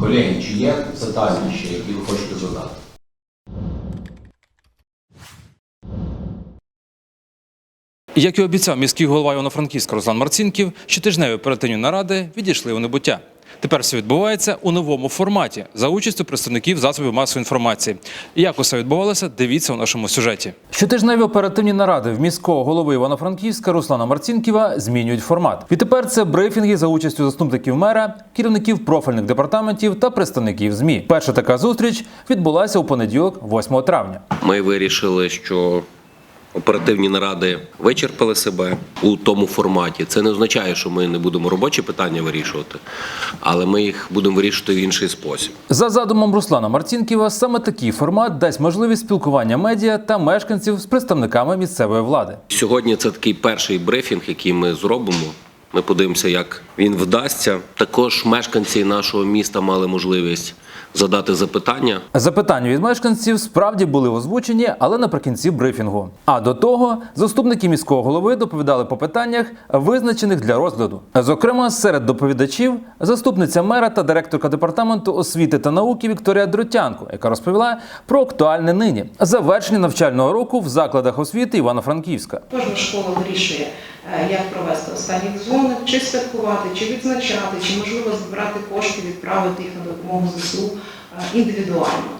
Колеги, чи є питання ще, які ви хочете задати? Як і обіцяв міський голова Івано-Франківська Руслан Марцінків, щотижневі оперативні наради відійшли у небуття. Тепер все відбувається у новому форматі за участю представників засобів масової інформації. І як усе відбувалося, дивіться у нашому сюжеті. Щотижневі оперативні наради в міського голови Івано-Франківська Руслана Марцінківа змінюють формат. Відтепер це брифінги за участю заступників мера, керівників профільних департаментів та представників ЗМІ. Перша така зустріч відбулася у понеділок, 8 травня. Ми вирішили, що оперативні наради вичерпали себе у тому форматі. Це не означає, що ми не будемо робочі питання вирішувати, але ми їх будемо вирішувати в інший спосіб. За задумом Руслана Марцінківа, саме такий формат дасть можливість спілкування медіа та мешканців з представниками місцевої влади. Сьогодні це такий перший брифінг, який ми зробимо. Ми подивимося, як він вдасться. Також мешканці нашого міста мали можливість задати запитання. Запитання від мешканців справді були озвучені, але наприкінці брифінгу. А до того заступники міського голови доповідали по питаннях, визначених для розгляду. Зокрема, серед доповідачів заступниця мера та директорка департаменту освіти та науки Вікторія Дротянко, яка розповіла про актуальне нині завершення навчального року в закладах освіти Івано-Франківська. Кожна школа вирішує, е, як провести останні дзвони, чи святкувати, чи відзначати, чи можливо збирати кошти, відправити їх на допомогу ЗСУ індивідуально.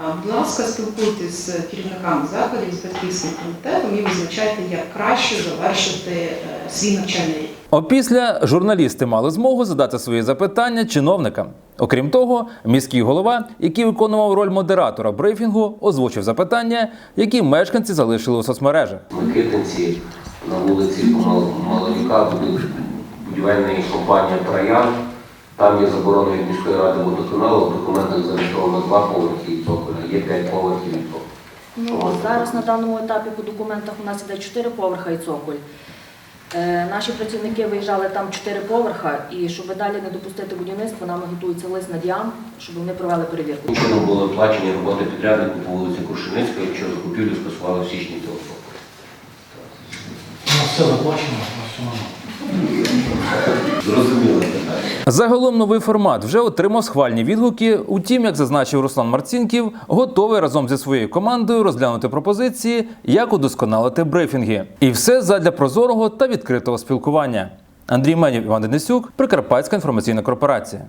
Е, Будь ласка, спілкуйтесь з керівниками закладів, з батьківським комітетом і визначайте, як краще завершити е, свій навчальний рік. Опісля журналісти мали змогу задати свої запитання чиновникам. Окрім того, міський голова, який виконував роль модератора брифінгу, озвучив запитання, які мешканці залишили у соцмережах. Микитинці на вулиці Маловіка буде будівельна компанія Троян. Там є заборона від міської ради водоканалу, в документах зареєстровано два поверхи і цоколя, є п'ять поверхів і цоколя. Ну, зараз на даному етапі по документах у нас іде 4 поверха і цоколь. Е, наші працівники виїжджали там 4 поверха, і щоб далі не допустити будівництва, нами готується лист на діам, щоб вони провели перевірку. Чином були оплачені роботи підряднику по вулиці Крушеницької, якщо закупівлю скасували в січні цього року. Ну, все заплачено, все Зрозуміло. Загалом новий формат вже отримав схвальні відгуки. Утім, як зазначив Руслан Марцінків, готовий разом зі своєю командою розглянути пропозиції, як удосконалити брифінги. І все задля прозорого та відкритого спілкування. Андрій Менів, Іван Денисюк, Прикарпатська інформаційна корпорація.